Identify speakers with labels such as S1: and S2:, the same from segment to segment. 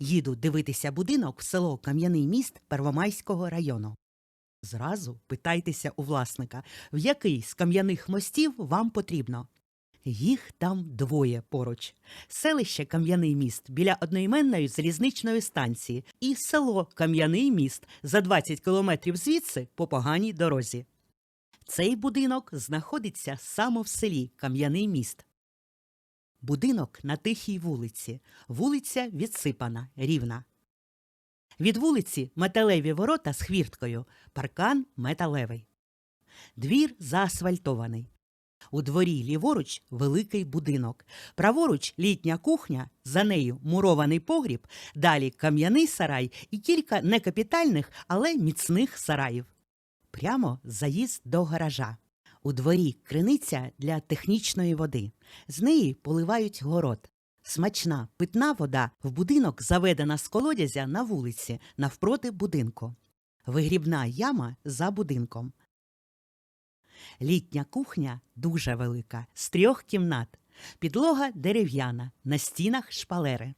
S1: Їду дивитися будинок в село Кам'яний міст Первомайського району. Зразу питайтеся у власника, в який з кам'яних мостів вам потрібно. Їх там двоє поруч. Селище Кам'яний міст біля одноіменної залізничної станції і село Кам'яний міст за 20 кілометрів звідси по поганій дорозі. Цей будинок знаходиться саме в селі Кам'яний міст. Будинок на тихій вулиці. Вулиця відсипана, рівна. Від вулиці металеві ворота з хвірткою, паркан металевий. Двір заасфальтований. У дворі ліворуч великий будинок. Праворуч літня кухня, за нею мурований погріб, далі кам'яний сарай і кілька некапітальних, але міцних сараїв. Прямо заїзд до гаража. У дворі криниця для технічної води. З неї поливають город. Смачна питна вода в будинок заведена з колодязя на вулиці навпроти будинку. Вигрібна яма за будинком. Літня кухня дуже велика, з трьох кімнат. Підлога дерев'яна, на стінах шпалери.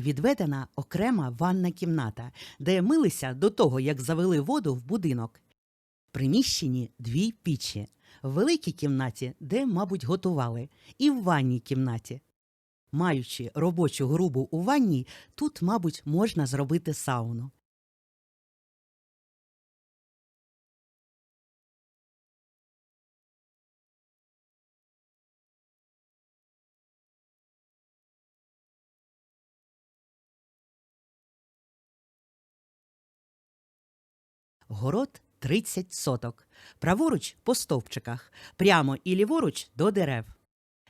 S1: Відведена окрема ванна кімната, де милися до того, як завели воду в будинок. Приміщенні дві пічі. В великій кімнаті, де, мабуть, готували, і в ванній кімнаті. Маючи робочу грубу у ванні, тут, мабуть, можна зробити сауну. Город 30 соток. Праворуч по стовпчиках, прямо і ліворуч до дерев.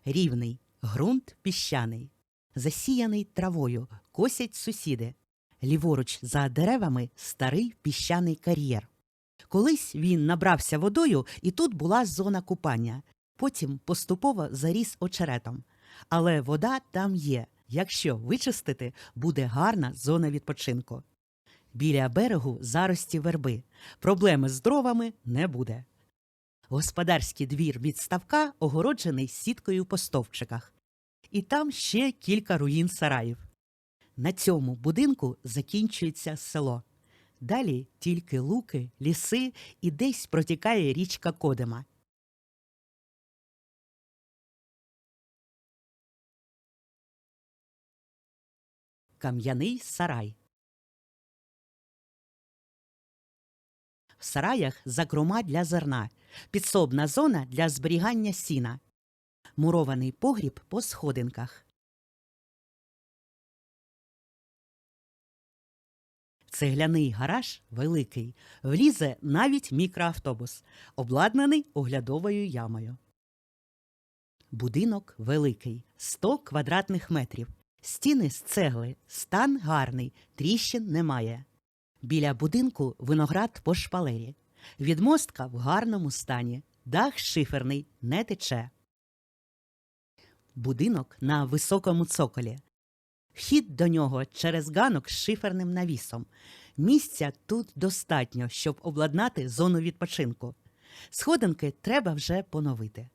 S1: Рівний, ґрунт піщаний, засіяний травою, косять сусіди. Ліворуч за деревами старий піщаний кар'єр. Колись він набрався водою, і тут була зона купання. Потім поступово заріс очеретом. Але вода там є. Якщо вичистити, буде гарна зона відпочинку. Біля берегу зарості верби. Проблеми з дровами не буде. Господарський двір від ставка огороджений сіткою по стовпчиках. І там ще кілька руїн сараїв. На цьому будинку закінчується село. Далі тільки луки, ліси і десь протікає річка Кодема. Кам'яний сарай. В сараях закрома для зерна, підсобна зона для зберігання сіна, мурований погріб по сходинках. Цегляний гараж великий, влізе навіть мікроавтобус, обладнаний оглядовою ямою. Будинок великий, 100 квадратних метрів. Стіни з цегли, стан гарний, тріщин немає. Біля будинку виноград по шпалері. Відмостка в гарному стані, дах шиферний, не тече. Будинок на високому цоколі. Вхід до нього через ганок з шиферним навісом. Місця тут достатньо, щоб обладнати зону відпочинку. Сходинки треба вже поновити.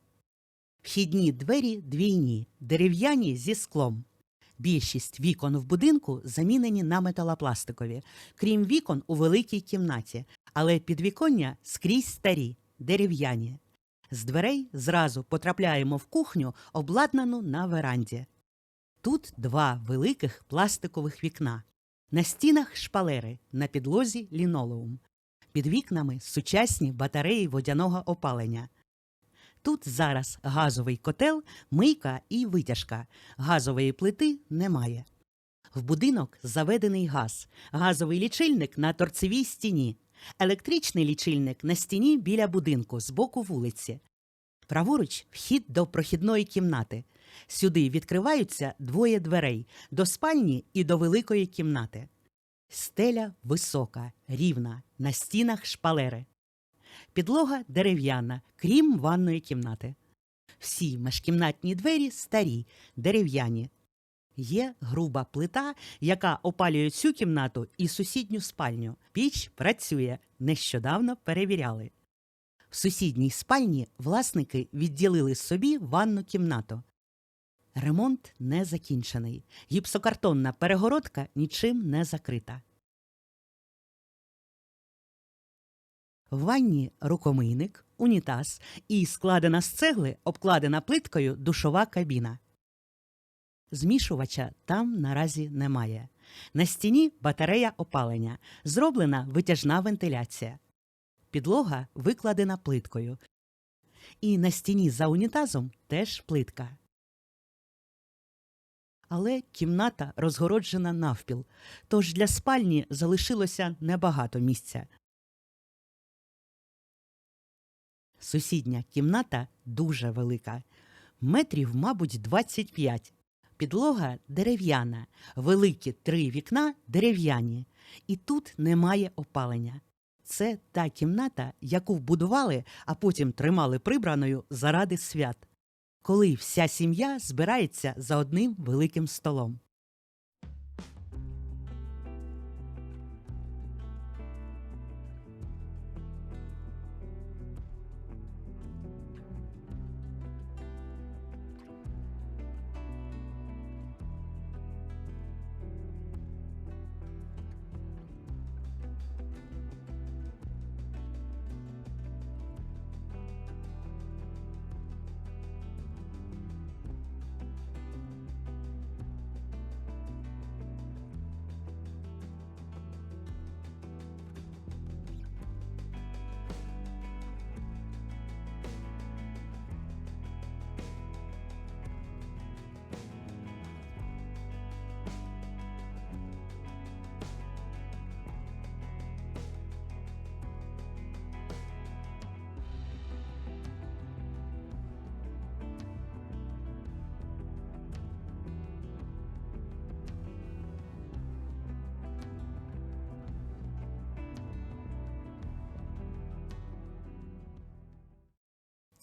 S1: Вхідні двері двійні, дерев'яні зі склом. Більшість вікон в будинку замінені на металопластикові, крім вікон у великій кімнаті, але підвіконня скрізь старі, дерев'яні. З дверей зразу потрапляємо в кухню, обладнану на веранді. Тут два великих пластикових вікна. На стінах шпалери, на підлозі лінолеум. Під вікнами сучасні батареї водяного опалення. Тут зараз газовий котел, мийка і витяжка. Газової плити немає. В будинок заведений газ, газовий лічильник на торцевій стіні, електричний лічильник на стіні біля будинку з боку вулиці. Праворуч вхід до прохідної кімнати. Сюди відкриваються двоє дверей до спальні і до великої кімнати. Стеля висока, рівна, на стінах шпалери. Підлога дерев'яна, крім ванної кімнати. Всі межкімнатні двері старі, дерев'яні. Є груба плита, яка опалює цю кімнату і сусідню спальню. Піч працює, нещодавно перевіряли. В сусідній спальні власники відділили собі ванну кімнату. Ремонт не закінчений. Гіпсокартонна перегородка нічим не закрита. В ванні рукомийник, унітаз і складена з цегли, обкладена плиткою душова кабіна. Змішувача там наразі немає. На стіні батарея опалення, зроблена витяжна вентиляція. Підлога викладена плиткою. І на стіні за унітазом теж плитка. Але кімната розгороджена навпіл, тож для спальні залишилося небагато місця. Сусідня кімната дуже велика, метрів, мабуть, 25. Підлога дерев'яна, великі три вікна дерев'яні, і тут немає опалення. Це та кімната, яку вбудували, а потім тримали прибраною заради свят, коли вся сім'я збирається за одним великим столом.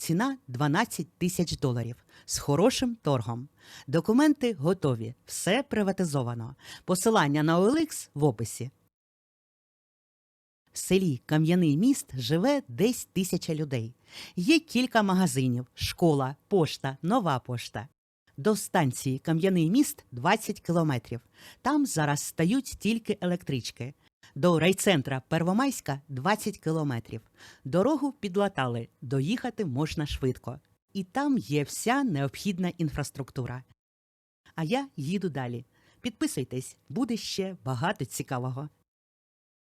S1: Ціна 12 тисяч доларів з хорошим торгом. Документи готові, все приватизовано. Посилання на OLX в описі. В селі Кам'яний міст живе десь тисяча людей. Є кілька магазинів, школа, пошта, нова пошта. До станції Кам'яний міст 20 кілометрів. Там зараз стають тільки електрички. До райцентра Первомайська 20 кілометрів. Дорогу підлатали, доїхати можна швидко. І там є вся необхідна інфраструктура. А я їду далі. Підписуйтесь, буде ще багато цікавого.